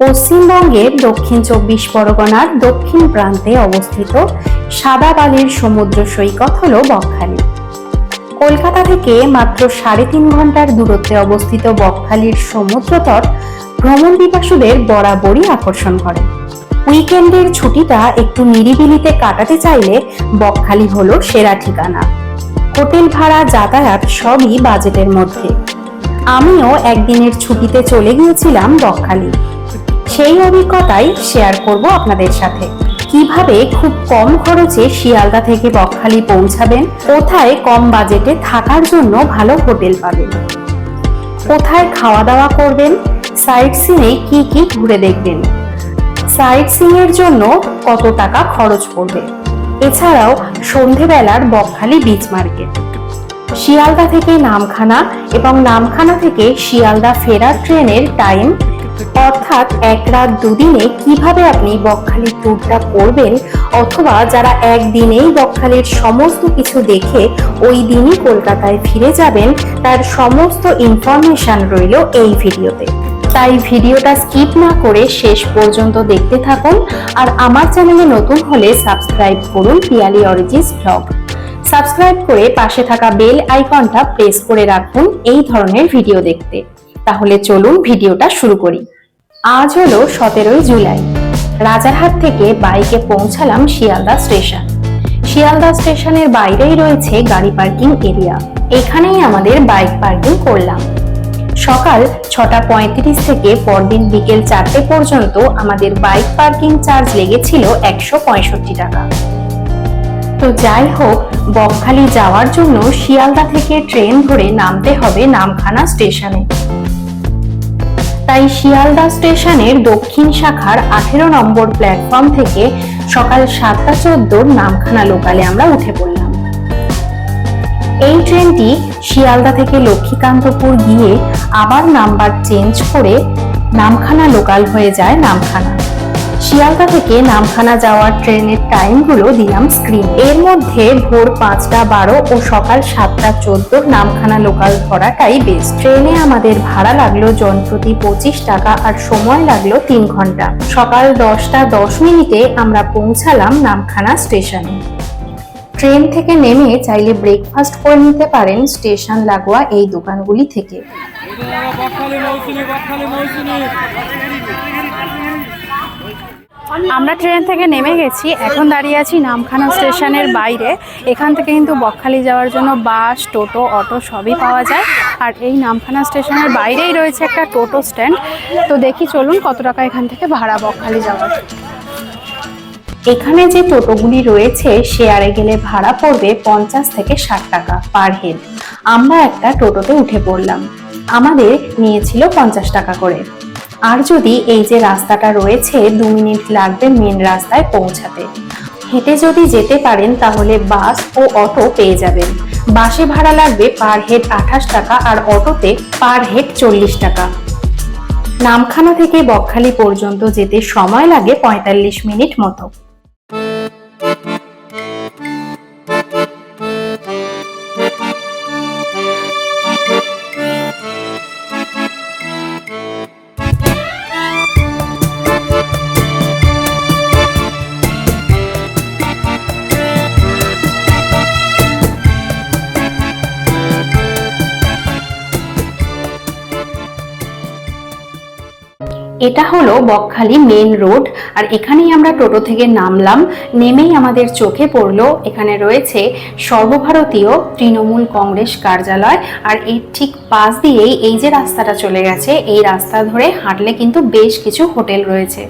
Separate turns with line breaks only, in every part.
পশ্চিমবঙ্গের দক্ষিণ চব্বিশ পরগনার দক্ষিণ প্রান্তে অবস্থিত সাদা বালির সমুদ্র সৈকত হল বকখালি। কলকাতা থেকে মাত্র সাড়ে তিন ঘণ্টার দূরত্বে অবস্থিত বকখালির সমুদ্রতট ভ্রমণ পিপাসুদের বরাবরই আকর্ষণ করে। উইকেন্ডের ছুটিটা একটু নিরিবিলিতে কাটাতে চাইলে বকখালি হলো সেরা ঠিকানা। হোটেল ভাড়া, যাতায়াত সবই বাজেটের মধ্যে। আমিও একদিনের ছুটিতে চলে গিয়েছিলাম বকখালি। সেই অভিজ্ঞতাই শেয়ার করব আপনাদের সাথে। কীভাবে খুব কম খরচে শিয়ালদা থেকে বকখালি পৌঁছাবেন? কোথায় কম বাজেটে থাকার জন্য ভালো হোটেল পাবেন? কোথায় খাওয়া দাওয়া করবেন? সাইট সিনে কি কি ঘুরে দেখবেন? সাইট সিং এর জন্য কত টাকা খরচ পড়বে? এছাড়াও সন্ধেবেলার বকখালি বিচ মার্কেট শিয়ালদা থেকে নামখানা এবং নামখানা থেকে শিয়ালদা ফেরার ট্রেনের টাইম অর্থাৎ এক রাত দুদিনে কীভাবে আপনি বকখালির ট্যুরটা করবেন অথবা যারা একদিনেই বকখালির সমস্ত কিছু দেখে ওই দিনই কলকাতায় ফিরে যাবেন, তার সমস্ত ইনফরমেশন রইল এই ভিডিওতে। তাই ভিডিওটা স্কিপ না করে শেষ পর্যন্ত দেখতে থাকুন আর আমার চ্যানেলে নতুন হলে সাবস্ক্রাইব করুন পিয়ালি অরিজিস ব্লগ সাবস্ক্রাইব করে পাশে থাকা বেল আইকনটা প্রেস করে রাখুন এই ধরনের ভিডিও দেখতে। তাহলে চলুন ভিডিওটা শুরু করি। আজ হলো সতেরোই জুলাই। রাজারহাট থেকে বাইকে পৌঁছালাম শিয়ালদা স্টেশন। শিয়ালদা স্টেশনের বাইরেই রয়েছে গাড়ি পার্কিং এরিয়া। এখানেই আমাদের বাইক পার্কিং করলাম। সকাল ছটা পঁয়ত্রিশ থেকে পরদিন বিকেল চারটে পর্যন্ত আমাদের বাইক পার্কিং চার্জ লেগেছিল একশো পঁয়ষট্টি টাকা। তো যাই হোক, বকখালি যাওয়ার জন্য শিয়ালদা থেকে ট্রেন ধরে নামতে হবে নামখানা স্টেশনে। তাই শিয়ালদা স্টেশনের দক্ষিণ শাখার আঠেরো নম্বর প্ল্যাটফর্ম থেকে সকাল সাতটা চোদ্দোর নামখানা লোকালে আমরা উঠে পড়লাম। এই ট্রেনটি শিয়ালদা থেকে লক্ষ্মীকান্তপুর গিয়ে আবার নাম্বার চেঞ্জ করে নামখানা লোকাল হয়ে যায় নামখানা। শিয়ালদা থেকে নামখানা যাওয়ার ট্রেনের টাইমগুলো দিলাম স্ক্রিন এর মধ্যে ভোর পাঁচটা বারো ও সকাল সাতটা চোদ্দোর নামখানা লোকাল ধরাটাই বেস্ট ট্রেনে আমাদের ভাড়া লাগল জনপ্রতি পঁচিশ টাকা আর সময় লাগল তিন ঘণ্টা। সকাল দশটা দশ মিনিটে আমরা পৌঁছালাম নামখানা স্টেশনে। ট্রেন থেকে নেমে চাইলে ব্রেকফাস্ট করে নিতে পারেন স্টেশন লাগোয়া এই দোকানগুলি থেকে।
আমরা ট্রেন থেকে নেমে গেছি। এখন দাঁড়িয়ে আছি নামখানা স্টেশনের বাইরে। এখান থেকে কিন্তু বকখালি যাওয়ার জন্য বাস, টোটো, অটো সবই পাওয়া যায়। আর এই নামখানা স্টেশনের বাইরেই রয়েছে একটা টোটো স্ট্যান্ড। তো দেখি চলুন কত টাকা এখান থেকে ভাড়া বকখালি যাওয়ার।
এখানে যে টোটোগুলি রয়েছে, শেয়ারে গেলে ভাড়া পড়বে পঞ্চাশ থেকে ষাট টাকা পার হেড আমরা একটা টোটোতে উঠে পড়লাম। আমাদের নিয়েছিল পঞ্চাশ টাকা করে। আর যদি এই যে রাস্তাটা রয়েছে, দু মিনিট লাগবে মেন রাস্তায় পৌঁছাতে। হেঁটে যদি যেতে পারেন, তাহলে বাস ও অটো পেয়ে যাবেন। বাসে ভাড়া লাগবে পার হেড আঠাশ টাকা আর অটোতে পার হেড চল্লিশ টাকা। নামখানা থেকে বকখালি পর্যন্ত যেতে সময় লাগে পঁয়তাল্লিশ মিনিট মতো। এটা হলো বকখালি মেন রোড, আর এখানেই আমরা টোটো থেকে নামলাম। নেমেই আমাদের চোখে পড়ল, এখানে রয়েছে সর্বভারতীয় তৃণমূল কংগ্রেস কার্যালয়, আর এর ঠিক পাশ দিয়েই এই যে রাস্তাটা চলে গেছে, এই রাস্তা ধরে হাঁটলে কিন্তু বেশ কিছু হোটেল রয়েছে।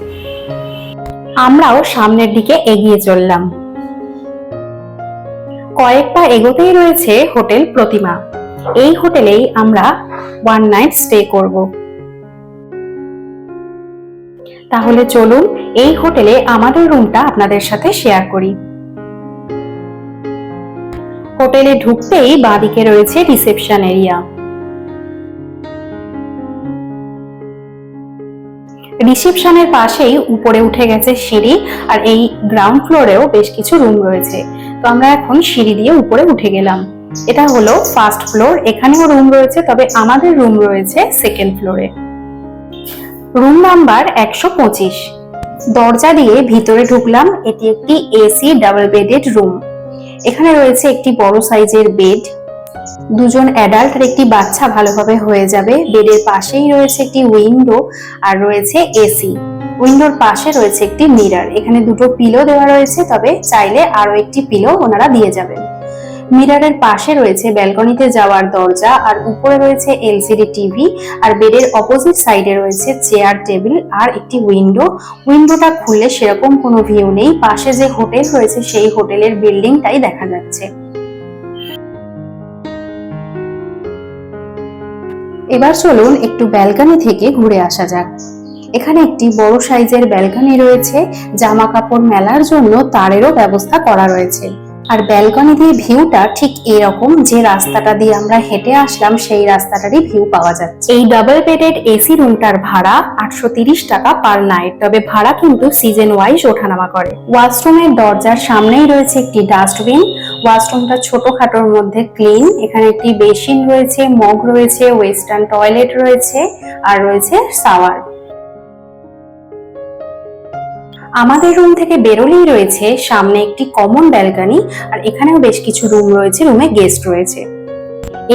আমরাও সামনের দিকে এগিয়ে চললাম। কয়েক পা এগোতেই রয়েছে হোটেল প্রতিমা। এই হোটেলেই আমরা ওয়ান নাইট স্টে করব। তাহলে চলুন এই হোটেলে আমাদের রুমটা আপনাদের সাথে শেয়ার করি। হোটেলে ঢুকতেই বাঁদিকে রয়েছে রিসেপশন এরিয়া। রিসেপশনের পাশেই উপরে উঠে গেছে সিঁড়ি আর এই গ্রাউন্ড ফ্লোরেও বেশ কিছু রুম রয়েছে। তো আমরা এখন সিঁড়ি দিয়ে উপরে উঠে গেলাম। এটা হলো ফার্স্ট ফ্লোর। এখানেও রুম রয়েছে, তবে আমাদের রুম রয়েছে সেকেন্ড ফ্লোরে। রুম নাম্বার একশো পঁচিশ। দরজা দিয়ে ভিতরে ঢুকলাম, এটি একটি এসি ডাবল বেডেড রুম। এখানে রয়েছে একটি বড় সাইজের বেড। দুজন অ্যাডাল্ট আর একটি বাচ্চা ভালোভাবে হয়ে যাবে। বেডের পাশেই রয়েছে একটি উইন্ডো আর রয়েছে এসি। উইন্ডোর পাশে রয়েছে একটি মিরার। এখানে দুটো পিলো দেওয়া রয়েছে, তবে চাইলে আরও একটি পিলো ওনারা দিয়ে যাবেন। মিররের পাশে রয়েছে ব্যালকনিতে যাওয়ার দরজা, আর উপরে রয়েছে এলসিডি টিভি, আর বেডের অপোজিট সাইডে রয়েছে চেয়ার, টেবিল, আর একটি উইন্ডো। উইন্ডোটা খুললে সেরকম কোনো ভিউ নেই। পাশে যে হোটেল রয়েছে, সেই হোটেলের বিল্ডিংটাই দেখা যাচ্ছে। এবার চলুন একটু ব্যালকনি থেকে ঘুরে আসা যাক। এখানে একটি বড় সাইজের ব্যালকনি রয়েছে। জামা কাপড় মেলার জন্য তারেরও ব্যবস্থা করা রয়েছে। আর ব্যালকনি দিয়ে ভিউটা ঠিক এরকম যে রাস্তাটা দিয়ে আমরা হেঁটে আসলাম, সেই রাস্তাটারই ভিউ পাওয়া যাচ্ছে। এই ডাবল বেডেড এসি রুমটার ভাড়া আটশো টাকা পার নাইট তবে ভাড়া কিন্তু সিজন ওয়াইজ ওঠানামা করে। ওয়াশরুমের দরজার সামনেই রয়েছে একটি ডাস্টবিন ওয়াশরুমটা ছোটখাটোর মধ্যে ক্লিন এখানে একটি বেসিন রয়েছে, মগ রয়েছে ওয়েস্টার্ন টয়লেট রয়েছে, আর রয়েছে সাওয়ার আমাদের রুম থেকে বেরোলেই রয়েছে সামনে একটি কমন ব্যালকনি আর এখানেও বেশ কিছু রুম রয়েছে রুমে গেস্ট রয়েছে।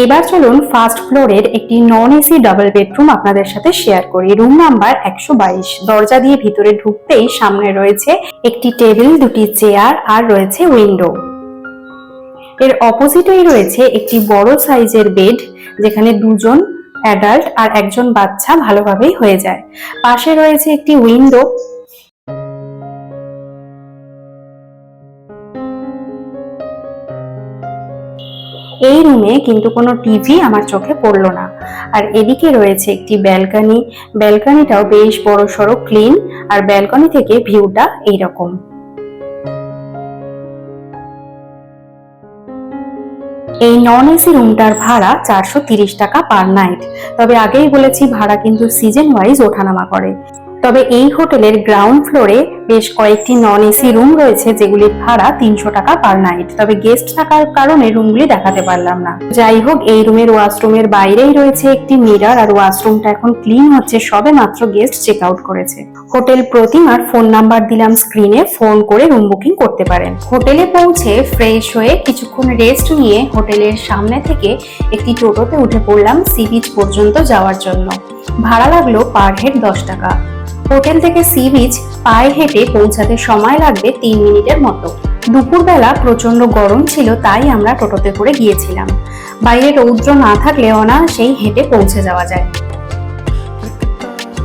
এবার চলুন ফার্স্ট ফ্লোরের একটি নন এসি ডাবল বেডরুম আপনাদের সাথে শেয়ার করি। রুম নাম্বার একশো বাইশ, দরজা দিয়ে ভিতরে ঢুকতেই সামনে রয়েছে একটি টেবিল দুটি চেয়ার আর রয়েছে উইন্ডো এর অপোজিটেই রয়েছে একটি বড় সাইজের বেড যেখানে দুজন অ্যাডাল্ট আর একজন বাচ্চা ভালোভাবেই হয়ে যায়। পাশে রয়েছে একটি উইন্ডো এই রুমে কিন্তু কোনো টিভি আমার চোখে পড়ল না। আর এদিকে রয়েছে একটি ব্যালকনি ব্যালকনিটাও বেশ বড় সড়ো ক্লিন আর ব্যালকনি থেকে ভিউটা এইরকম। এই নন এসি রুমটার ভাড়া চারশো টাকা পার নাইট তবে আগেই বলেছি ভাড়া কিন্তু সিজন ওয়াইজ ওঠানামা করে। তবে এই হোটেলের গ্রাউন্ড ফ্লোরে বেশ কয়েকটি নন এসি রুম রয়েছে যেগুলির ভাড়া তিনশো টাকা পার নাইট। তবে গেস্ট থাকার কারণে রুমগুলি দেখাতে পারলাম না। যাই হোক, এই রুমের ওয়াশরুমের বাইরেই রয়েছে একটি মিরার আর ওয়াশরুমটা এখন ক্লিন হচ্ছে সবে মাত্র গেস্ট চেক আউট করেছে। হোটেল প্রতিমার ফোন নাম্বার দিলাম স্ক্রিনে, ফোন করে রুম বুকিং করতে পারেন। হোটেলে পৌঁছে ফ্রেশ হয়ে কিছুক্ষণ রেস্ট নিয়ে হোটেলের সামনে থেকে একটি টোটোতে উঠে পড়লাম সি বিচ পর্যন্ত যাওয়ার জন্য। ভাড়া লাগল পার হেড দশ টাকা। হোটেল থেকে সি বিচ পায়ে হেঁটে পৌঁছাতে সময় লাগবে তিন মিনিটের মতো। দুপুরবেলা প্রচণ্ড গরম ছিল, তাই আমরা টোটোতে করে গিয়েছিলাম। বাইরে রৌদ্র না থাকলে অনায়াসেই হেঁটে পৌঁছে যাওয়া যায়।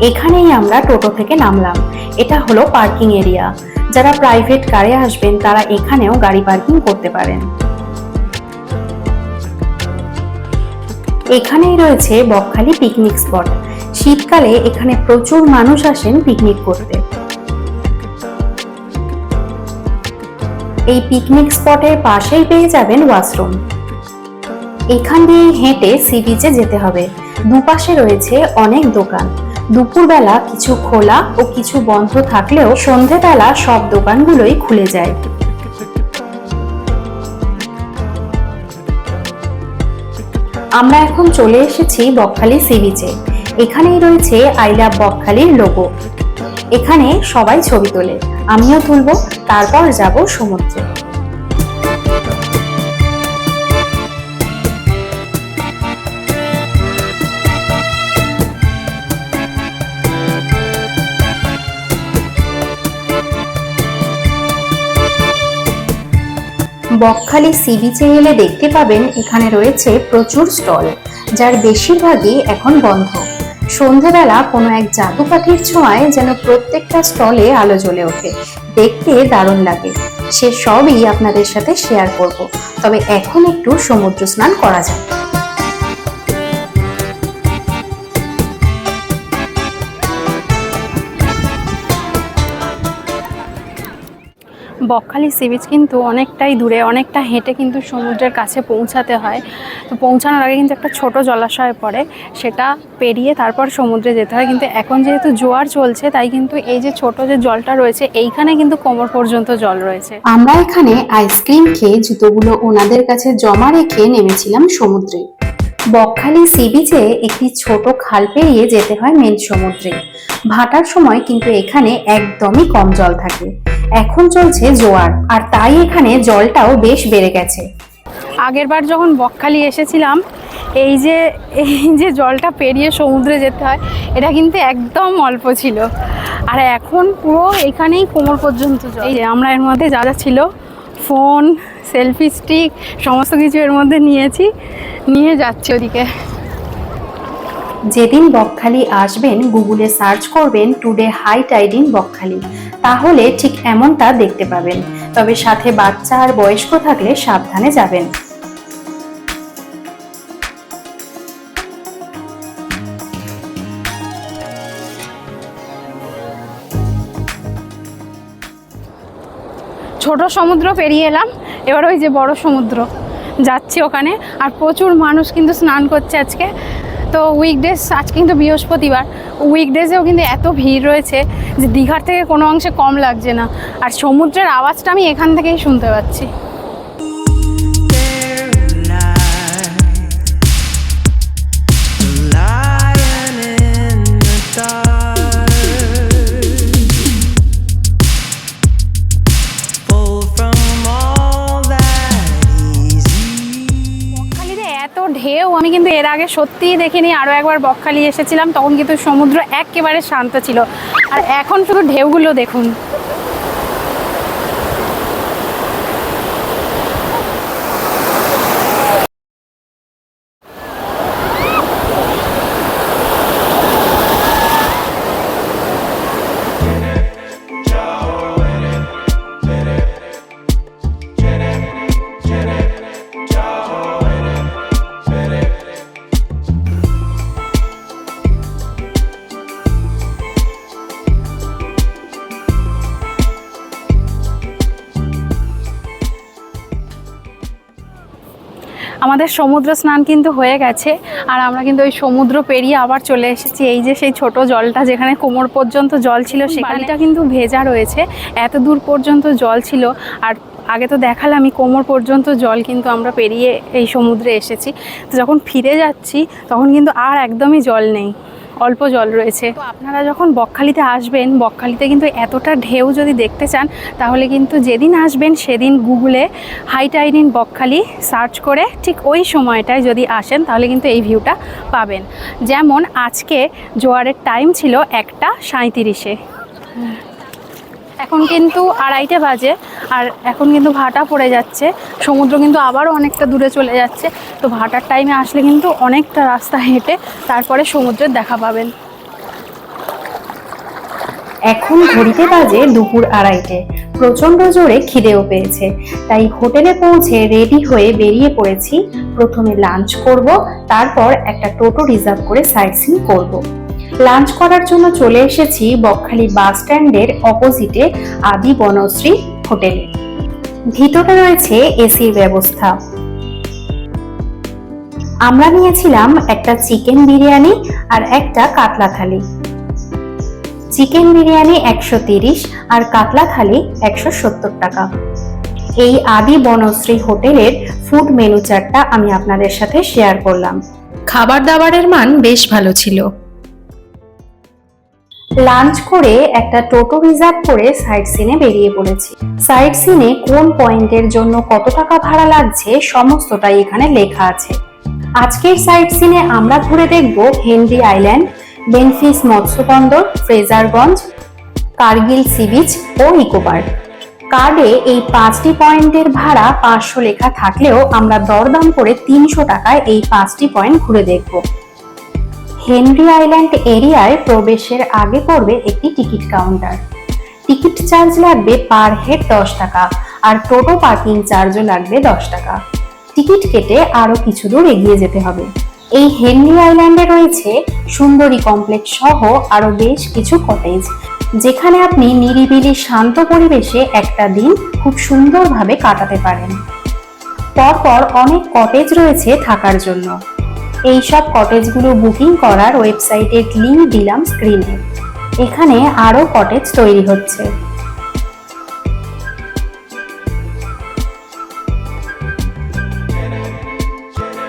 এখানেই আমরা টোটো থেকে নামলাম। এটা হলো পার্কিং এরিয়া। যারা প্রাইভেট কারে আসবেন, তারা এখানেও গাড়ি পার্কিং করতে পারেন। এখানেই রয়েছে বকখালি পিকনিক স্পট। শীতকালে এখানে প্রচুর মানুষ আসেন পিকনিক করতে। এই পিকনিক স্পটের পাশেই পেয়ে যাবেন ওয়াশরুম এখান দিয়ে হেঁটে সি বিচে যেতে হবে। দুপাশে রয়েছে অনেক দোকান। দুপুরবেলা কিছু খোলা ও কিছু বন্ধ থাকলেও সন্ধেবেলা সব দোকানগুলোই খুলে যায়। আমরা এখন চলে এসেছি বকখালি সি বিচে এখানেই রয়েছে আই লাভ বকখালির লোগো এখানে সবাই ছবি তোলে। আমিও তুলবো, তারপর যাব সমুদ্রে। বকখালি সি বিচে এলে দেখতে পাবেন এখানে রয়েছে প্রচুর স্টল, যার বেশিরভাগই এখন বন্ধ। সন্ধেবেলা কোনো এক জাদু পাখির ছোঁয়ায় যেন প্রত্যেকটা স্টলে আলো জ্বলে ওঠে। দেখতে দারুণ লাগে। সে সবই আপনাদের সাথে শেয়ার করব। তবে এখন একটু সমুদ্র স্নান করা যায়
বকখালি সি বিচ কিন্তু অনেকটাই দূরে, অনেকটা হেঁটে কিন্তু সমুদ্রের কাছে পৌঁছাতে হয়। তো পৌঁছানোর আগে কিন্তু একটা ছোট জলাশয় পড়ে, সেটা পেরিয়ে তারপর সমুদ্রে যেতে হয়। কিন্তু এখন যেহেতু জোয়ার চলছে, তাই কিন্তু এই যে ছোট যে জলটা রয়েছে, এইখানে কিন্তু কোমর পর্যন্ত জল রয়েছে।
আমরা এখানে আইসক্রিম খেয়ে জুতোগুলো ওনাদের কাছে জমা রেখে নেমেছিলাম সমুদ্রে। বকখালি সি বিচে একটি ছোট খাল পেরিয়ে যেতে হয় মেন সমুদ্রে। ভাটার সময় কিন্তু এখানে একদমই কম জল থাকে। এখন চলছে জোয়ার আর তাই এখানে জলটাও বেশ বেড়ে গেছে।
আগেরবার যখন বকখালি এসেছিলাম এই যে এই যে জলটা পেরিয়ে সমুদ্রে যেতে হয় এটা কিন্তু একদম অল্প ছিল। আর এখন পুরো এখানেই কোমর পর্যন্ত এই যে আমরা এর মধ্যে যা যা ছিল ফোন সেলফি স্টিক সমস্ত কিছু এর মধ্যে নিয়েছি নিয়ে যাচ্ছি ওদিকে।
যেদিন বকখালি আসবেন গুগলে সার্চ করবেন today high tide in Bakkhali. তাহলে ঠিক এমনটা দেখতে পাবেন। তবে সাথে বাচ্চা আর বয়স্ক থাকলে সাবধানে যাবেন।
ছোট সমুদ্র পেরিয়ে এলাম। এবার ওই যে বড় সমুদ্র। যাচ্ছি ওখানে। আর প্রচুর মানুষ কিন্তু স্নান করছে আজকে। তো উইকডেজ আজকে কিন্তু বৃহস্পতিবার উইকডেজেও কিন্তু এত ভিড় রয়েছে যে দীঘার থেকে কোনো অংশে কম লাগছে না। আর সমুদ্রের আওয়াজটা আমি এখান থেকেই শুনতে পাচ্ছি। ঢেউ আমি কিন্তু এর আগে সত্যিই দেখিনি আরও একবার বকখালি এসেছিলাম, তখন কিন্তু সমুদ্র একেবারে শান্ত ছিল। আর এখন শুধু ঢেউগুলো দেখুন। আমাদের সমুদ্র স্নান কিন্তু হয়ে গেছে আর আমরা কিন্তু ওই সমুদ্র পেরিয়ে আবার চলে এসেছি। এই যে সেই ছোট জলটা যেখানে কোমর পর্যন্ত জল ছিল সেখানটা কিন্তু ভেজা রয়েছে। এত দূর পর্যন্ত জল ছিল আর আগে তো দেখালামই কোমর পর্যন্ত জল কিন্তু আমরা পেরিয়ে এই সমুদ্রে এসেছি। তো যখন ফিরে যাচ্ছি তখন কিন্তু আর একদমই জল নেই। অল্প জল রয়েছে। তো আপনারা যখন বকখালিতে আসবেন, বকখালিতে কিন্তু এতটা ঢেউ যদি দেখতে চান, তাহলে কিন্তু যেদিন আসবেন সেদিন গুগলে high tide in Bakkhali search করে ঠিক ওই সময়টায় যদি আসেন, তাহলে কিন্তু এই ভিউটা পাবেন। যেমন আজকে জোয়ারের টাইম ছিল একটা সাঁইত্রিশে। এখন কিন্তু আড়াইটে বাজে আর এখন কিন্তু ভাটা পড়ে যাচ্ছে। সমুদ্র কিন্তু আবারও অনেকটা দূরে চলে যাচ্ছে। তো ভাটার টাইমে আসলে কিন্তু অনেকটা রাস্তা হেঁটে তারপরে সমুদ্রের দেখা পাবেন।
এখন ঘড়িতে বাজে দুপুর আড়াইটে। প্রচণ্ড জোরে খিদেও পেয়েছে। তাই হোটেলে পৌঁছে রেডি হয়ে বেরিয়ে পড়েছি। প্রথমে লাঞ্চ করব, তারপর একটা টোটো রিজার্ভ করে সাইট সিন করব। লাঞ্চ করার জন্য চলে এসেছি বকখালি বাস স্ট্যান্ডের অপোজিটে আদি বনশ্রী হোটেলে। ভিতরে রয়েছে এসির ব্যবস্থা। আমরা নিয়েছিলাম একটা চিকেন বিরিয়ানি আর একটা কাতলা থালি। চিকেন বিরিয়ানি একশো তিরিশ আর কাতলা থালি একশো সত্তর টাকা। এই আদি বনশ্রী হোটেলের ফুড মেনু চার্টটা আমি আপনাদের সাথে শেয়ার করলাম। খাবার দাবারের মান বেশ ভালো ছিল। লাঞ্চ করে একটা টোটো রিজার্ভ করে সাইট সিনে বেরিয়ে পড়েছি। সাইট সিনে কোন পয়েন্টের জন্য কত টাকা ভাড়া লাগছে সমস্তটাই এখানে লেখা আছে। আজকের সাইট সিনে আমরা ঘুরে দেখব হেনরি আইল্যান্ড, বেনফিস মৎস্য বন্দর ফ্রেজারগঞ্জ, কার্গিল সি বিচ ও ইকো পার্ক। কার্ডে এই পাঁচটি পয়েন্টের ভাড়া পাঁচশো লেখা থাকলেও আমরা দরদাম করে তিনশো টাকায় এই পাঁচটি পয়েন্ট ঘুরে দেখব। হেনরি আইল্যান্ড এরিয়ায় প্রবেশের আগে পড়বে একটি টিকিট কাউন্টার। টিকিট চার্জ লাগবে পার হেড দশ টাকা আর টোটো পার্কিং চার্জও লাগবে দশ টাকা। টিকিট কেটে আরও কিছু দূর এগিয়ে যেতে হবে। এই হেনরি আইল্যান্ডে রয়েছে সুন্দরী কমপ্লেক্স সহ আরও বেশ কিছু কটেজ, যেখানে আপনি নিরিবিলি শান্ত পরিবেশে একটা দিন খুব সুন্দরভাবে কাটাতে পারেন। পরপর অনেক কটেজ রয়েছে থাকার জন্য। এই সব কটেজগুলো বুকিং করার ওয়েবসাইটের লিংক দিলাম স্ক্রিনে। এখানে আরও কটেজ তৈরি হচ্ছে।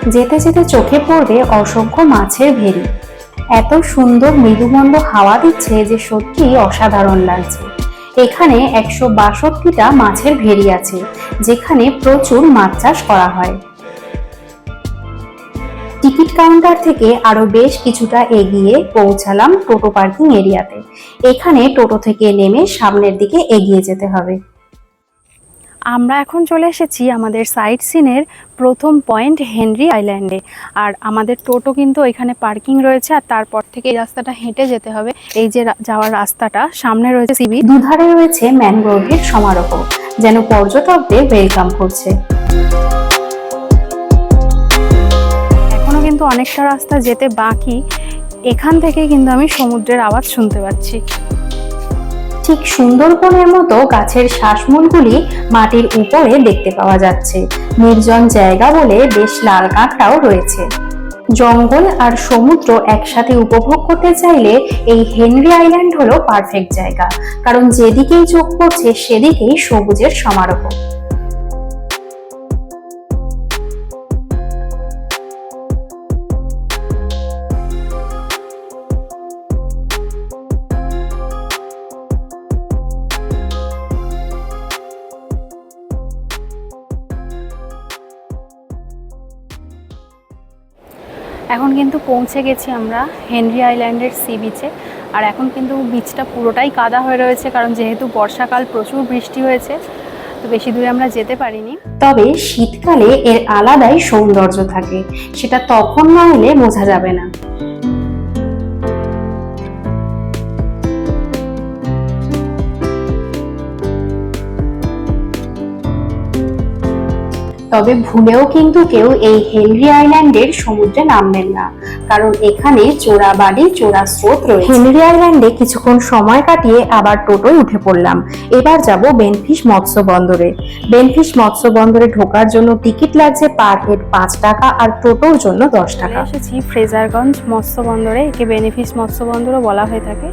যেতে যেতে চোখে পড়বে অসংখ্য মাছের ভেরি। এত সুন্দর মৃদুমন্দ হাওয়া দিচ্ছে যে সত্যি অসাধারণ লাগছে। এখানে একশো বাষট্টিটা মাছের ভেরি আছে, যেখানে প্রচুর মাছ চাষ করা হয়। টিকিট কাউন্টার থেকে আরও বেশ কিছুটা এগিয়ে পৌঁছালাম টোটো পার্কিং এরিয়াতে। এখানে টোটো থেকে নেমে সামনের দিকে এগিয়ে যেতে হবে।
আমরা এখন চলে এসেছি আমাদের সাইট সিনের প্রথম পয়েন্ট হেনরি আইল্যান্ডে। আর আমাদের টোটো কিন্তু এখানে পার্কিং রয়েছে আর তারপর থেকে এই রাস্তাটা হেঁটে যেতে হবে। এই যে যাওয়ার রাস্তাটা সামনে রয়েছে সিবি।
দুধারে রয়েছে ম্যানগ্রোভের সমারোহ যেন পর্যটকদের ওয়েলকাম করছে।
কিন্তু অনেকটা রাস্তা যেতে বাকি, এখান থেকে কিন্তু আমি সমুদ্রের আওয়াজ শুনতে পাচ্ছি।
ঠিক সুন্দরবনের মতো গাছের শ্বাসমূলগুলি মাটির উপরে দেখতে পাওয়া যাচ্ছে। নির্জন জায়গা বলে বেশ লাল কাঁকড়াও রয়েছে। জঙ্গল আর সমুদ্র একসাথে উপভোগ করতে চাইলে এই হেনরি আইল্যান্ড হলো পারফেক্ট জায়গা। কারণ যেদিকেই চোখ পড়ছে, সেদিকেই সবুজের সমারোহ।
কিন্তু পৌঁছে গেছি আমরা হেনরি আইল্যান্ডের সি বিচে। আর এখন কিন্তু বিচটা পুরোটাই কাদা হয়ে রয়েছে, কারণ যেহেতু বর্ষাকাল প্রচুর বৃষ্টি হয়েছে, তো বেশি দূরে আমরা যেতে পারিনি।
তবে শীতকালে এর আলাদাই সৌন্দর্য থাকে, সেটা তখন না হলে বোঝা যাবে না। তবে ভুলেও কিন্তু কেউ এই হেনরি আইল্যান্ডের সমুদ্রে নামবেন না। কারণ এখানে চোরা বাড়ি চোরা স্রোত রয়েছে। হেনরি আইল্যান্ডে কিছুক্ষণ সময় কাটিয়ে আবার টোটোয় উঠে পড়লাম। এবার যাব বেনফিশ মৎস্য বন্দরে। বেনফিশ মৎস্য বন্দরে ঢোকার জন্য টিকিট লাগছে পার হেড পাঁচ টাকা আর টোটোর জন্য দশ টাকা।
এসেছি ফ্রেজারগঞ্জ মৎস্য বন্দরে একে বেনিফিস মৎস্য বন্দরও বলা হয়ে থাকে।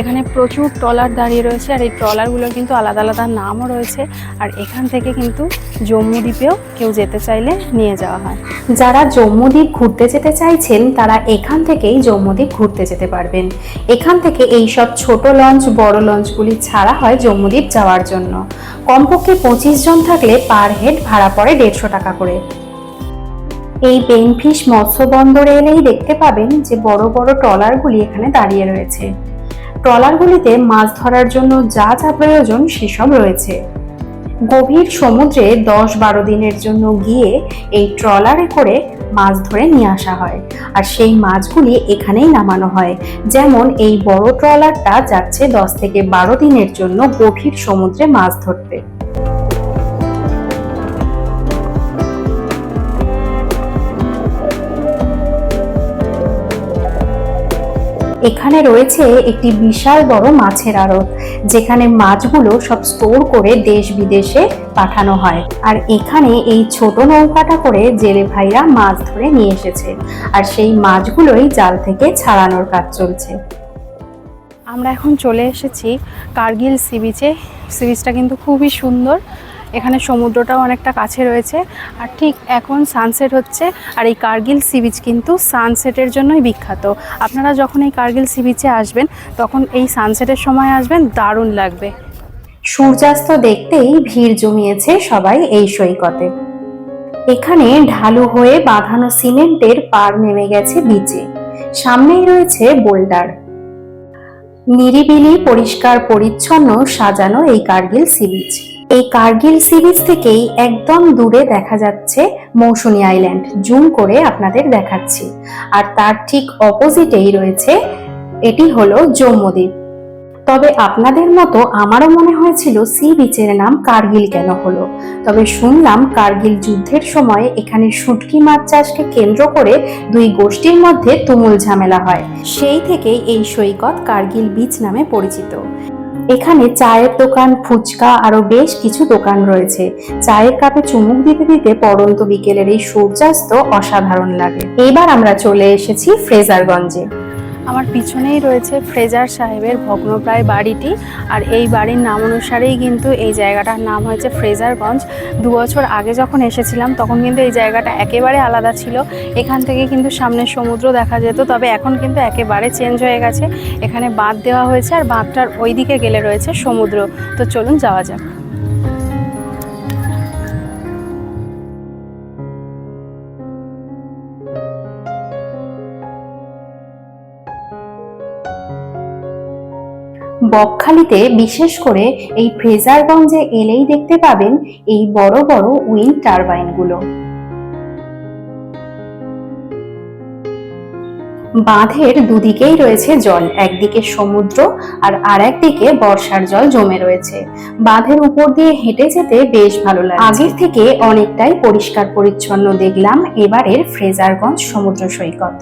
এখানে প্রচুর ট্রলার দাঁড়িয়ে রয়েছে আর এই ট্রলারগুলোর কিন্তু আলাদা আলাদা নামও রয়েছে। আর এখান থেকে কিন্তু জম্মু দ্বীপেও কেউ যেতে চাইলে নিয়ে যাওয়া হয়।
যারা জম্মুদ্বীপ ঘুরতে যেতে চাইছেন, তারা এখান থেকেই জম্মুদ্বীপ ঘুরতে যেতে পারবেন। এখান থেকে এই সব ছোট লঞ্চ, বড় লঞ্চগুলি ছাড়া হয় জম্মুদ্বীপ যাওয়ার জন্য। কমপক্ষে পঁচিশ জন থাকলে পার হেড ভাড়া পড়ে দেড়শো টাকা করে। এই বেনফিশ মৎস্য বন্দরে এলেই দেখতে পাবেন যে বড় বড় ট্রলারগুলি এখানে দাঁড়িয়ে রয়েছে। ট্রলারগুলিতে মাছ ধরার জন্য যা যা প্রয়োজন সেসব রয়েছে। গভীর সমুদ্রে দশ বারো দিনের জন্য গিয়ে এই ট্রলারে করে মাছ ধরে নিয়ে আসা হয়। আর সেই মাছগুলি এখানেই নামানো হয়। যেমন এই বড় ট্রলারটা যাচ্ছে দশ থেকে বারো দিনের জন্য গভীর সমুদ্রে মাছ ধরতে। এখানে রয়েছে একটি বিশাল বড় মাছের আড়ত, যেখানে মাছগুলো সব স্টোর করে দেশ বিদেশে পাঠানো হয়। আর এখানে এই ছোট নৌকাটা করে জেলে ভাইরা মাছ ধরে নিয়ে এসেছে, আর সেই মাছগুলোই জাল থেকে ছাড়ানোর কাজ চলছে।
আমরা এখন চলে এসেছি কার্গিল সি বিচে। সি বিচটা কিন্তু খুবই সুন্দর সমুদ্রটাও অনেকটা কাছে রয়েছে। আর ঠিক এখন সানসেট হচ্ছে, আর এই কার্গিল সি বিচ কিন্তু সানসেটের জন্যই বিখ্যাত। আপনারা যখন এই কার্গিল সি বিচে আসবেন, তখন এই সানসেটের সময় আসবেন, দারুণ লাগবে।
সূর্যাস্ত দেখতেই ভিড় জমিয়েছে সবাই এই সৈকতে। এখানে ঢালু হয়ে বাঁধানো সিমেন্টের পার নেমে গেছে বিচে সামনেই রয়েছে বোল্ডার। নিরিবিলি, পরিষ্কার, পরিচ্ছন্ন সাজানো এই কার্গিল সি বিচ এই কার্গিল সি বিচ থেকেই একদম দূরে দেখা যাচ্ছে মৌসুমী আইল্যান্ড। জুম করে আপনাদের দেখাচ্ছি। আর তার ঠিক অপোজিটেই রয়েছে, এটি হলো জম্মুদ্বীপ তবে আপনাদের মতো আমারও মনে হয়েছিল সি বিচের নাম কার্গিল কেন হলো। তবে শুনলাম কার্গিল যুদ্ধের সময় এখানে শুটকি মাছ চাষকে কেন্দ্র করে দুই গোষ্ঠীর মধ্যে তুমুল ঝামেলা হয়। সেই থেকেই এই সৈকত কার্গিল বিচ নামে পরিচিত। এখানে চায়ের দোকান, ফুচকা আরও বেশ কিছু দোকান রয়েছে। চায়ের কাপে চুমুক দিতে দিতে পরন্ত বিকেলের এই সূর্যাস্ত অসাধারণ লাগে। এবার আমরা চলে এসেছি ফ্রেজারগঞ্জে।
আমার পিছনেই রয়েছে ফ্রেজার সাহেবের ভগ্নপ্রায় বাড়িটি আর এই বাড়ির নাম অনুসারেই কিন্তু এই জায়গাটার নাম হয়েছে ফ্রেজারগঞ্জ। দু বছর আগে যখন এসেছিলাম তখন কিন্তু এই জায়গাটা একেবারে আলাদা ছিল। এখান থেকে কিন্তু সামনে সমুদ্র দেখা যেত, তবে এখন কিন্তু একেবারে চেঞ্জ হয়ে গেছে। এখানে বাঁধ দেওয়া হয়েছে আর বাঁধটার ওই দিকে গেলে রয়েছে সমুদ্র। তো চলুন যাওয়া যাক।
বকখালিতে, বিশেষ করে এই ফ্রেজারগঞ্জে এলেই দেখতে পাবেন এই বড় বড় উইন্ড টারবাইনগুলো। বাঁধের দুদিকেই রয়েছে জল, একদিকে সমুদ্র আর আর একদিকে বর্ষার জল জমে রয়েছে। বাঁধের উপর দিয়ে হেঁটে যেতে বেশ ভালো লাগে আগের থেকে অনেকটাই পরিষ্কার পরিচ্ছন্ন দেখলাম এবারের ফ্রেজারগঞ্জ সমুদ্র সৈকত।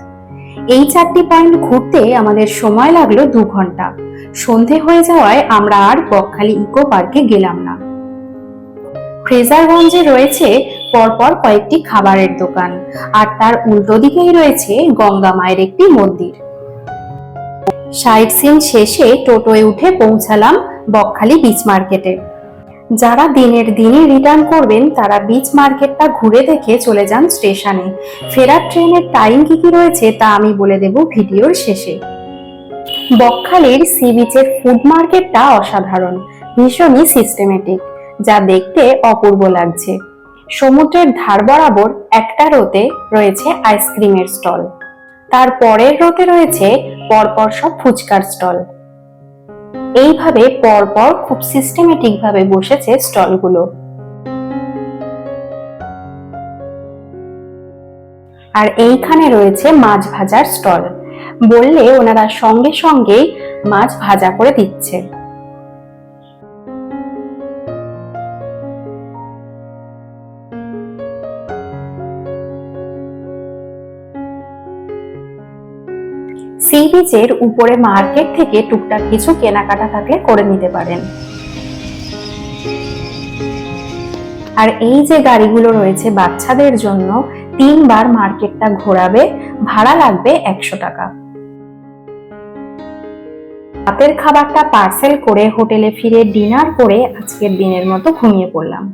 এই চারটি পয়েন্ট ঘুরতে আমাদের সময় লাগল দু ঘণ্টা। সন্ধে হয়ে যাওয়ায় আমরা আর বকখালি ইকো পার্কে গেলাম না। ফ্রেজারগঞ্জে রয়েছে পরপর কয়েকটি খাবারের দোকান, আর তার উল্টো দিকেই রয়েছে গঙ্গা মায়ের একটি মন্দির। সাইট সিন শেষে টোটোয় উঠে পৌঁছালাম বকখালি বিচ মার্কেটে যারা দিনের দিনে রিটার্ন করবেন, তারা বিচ মার্কেটটা ঘুরে দেখে চলে যান স্টেশনে ফেরার ট্রেনের টাইম কি কি রয়েছে তা আমি বলে দেব ভিডিওর শেষে। বকখালির সি বিচের ফুড মার্কেটটা অসাধারণ, ভীষণই সিস্টেমেটিক যা দেখতে অপূর্ব লাগছে। সমুদ্রের ধার বরাবর একটা রোতে রয়েছে আইসক্রিমের স্টল তার পরের রোতে রয়েছে পরপর সব ফুচকার স্টল এইভাবে পরপর খুব সিস্টেমেটিক ভাবে বসেছে স্টলগুলো আর এইখানে রয়েছে মাছ ভাজার স্টল বললে ওনারা সঙ্গে সঙ্গেই মাছ ভাজা করে দিচ্ছে। সি বিচের উপরে মার্কেট থেকে টুকটাক কিছু কেনাকাটা থাকলে করে নিতে পারেন। আর এই যে গাড়িগুলো রয়েছে বাচ্চাদের জন্য, তিনবার মার্কেটটা ঘোরাবে, ভাড়া লাগবে একশো টাকা। রাতের খাবারটা পার্সেল করে হোটেলে ফিরে ডিনার করে আজকের দিনের মতো ঘুমিয়ে পড়লাম।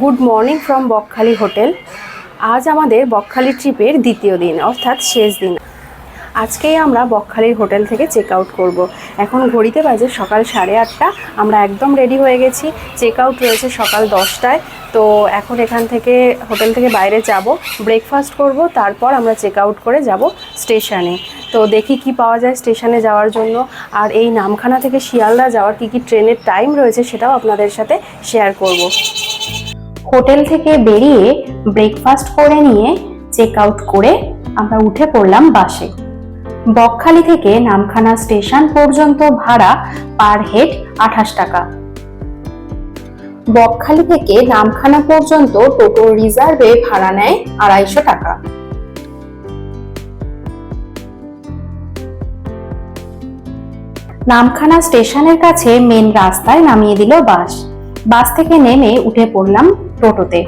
Good morning from Bakkhali hotel. আজ আমাদের বকখালি ট্রিপের দ্বিতীয় দিন, অর্থাৎ শেষ দিন। আজকেই আমরা বকখালির হোটেল থেকে চেক আউট করব। এখন ঘড়িতে বাজে সকাল সাড়ে আটটা, আমরা একদম রেডি হয়ে গেছি। চেক আউট রয়েছে সকাল দশটায়, তো এখন এখান থেকে হোটেল থেকে বাইরে যাব ব্রেকফাস্ট করব, তারপর আমরা চেক আউট করে যাব স্টেশনে। তো দেখি কি পাওয়া যায় স্টেশনে যাওয়ার জন্য। আর এই নামখানা থেকে শিয়ালদা যাওয়ার কী কী ট্রেনের টাইম রয়েছে সেটাও আপনাদের সাথে শেয়ার করব।
হোটেল থেকে বেরিয়ে ব্রেকফাস্ট করে নিয়ে চেক আউট করে আমরা উঠে পড়লাম বাসে। বকখালি থেকে নামখানা স্টেশন পর্যন্ত ভাড়া পার হেড আঠাশ টাকা। বকখালি থেকে নামখানা পর্যন্ত টোটো রিজার্ভে ভাড়া নেয় আড়াইশো টাকা। নামখানা স্টেশনের কাছে মেন রাস্তায় নামিয়ে দিল বাস। বাস থেকে নেমে উঠে পড়লাম টোটোতে।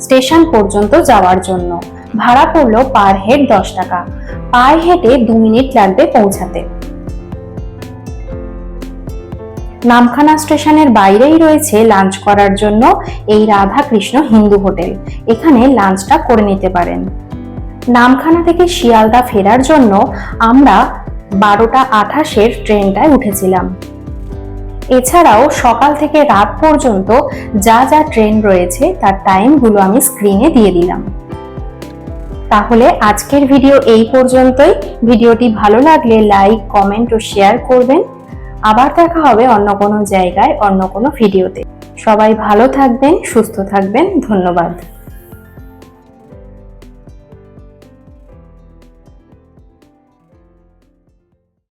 স্টেশন পর্যন্ত যাওয়ার জন্য। ভাড়া পড়ল পার হেড দশ টাকা। পায়ে হেঁটে দু মিনিট লাগবে পৌঁছাতে। নামখানা স্টেশনের বাইরেই রয়েছে লাঞ্চ করার জন্য এই রাধা কৃষ্ণ হিন্দু হোটেল। এখানে লাঞ্চটা করে নিতে পারেন। নামখানা থেকে শিয়ালদা ফেরার জন্য আমরা বারোটা আঠাশের ট্রেনটায় উঠেছিলাম। এছাড়াও সকাল থেকে রাত পর্যন্ত যা যা ট্রেন রয়েছে তার টাইমগুলো আমি স্ক্রিনে দিয়ে দিলাম। তাহলে আজকের ভিডিও এই পর্যন্তই। ভিডিওটি ভালো লাগলে লাইক কমেন্ট ও শেয়ার করবেন। আবার দেখা হবে অন্য কোনো জায়গায়, অন্য কোনো ভিডিওতে সবাই ভালো থাকবেন, সুস্থ থাকবেন। ধন্যবাদ।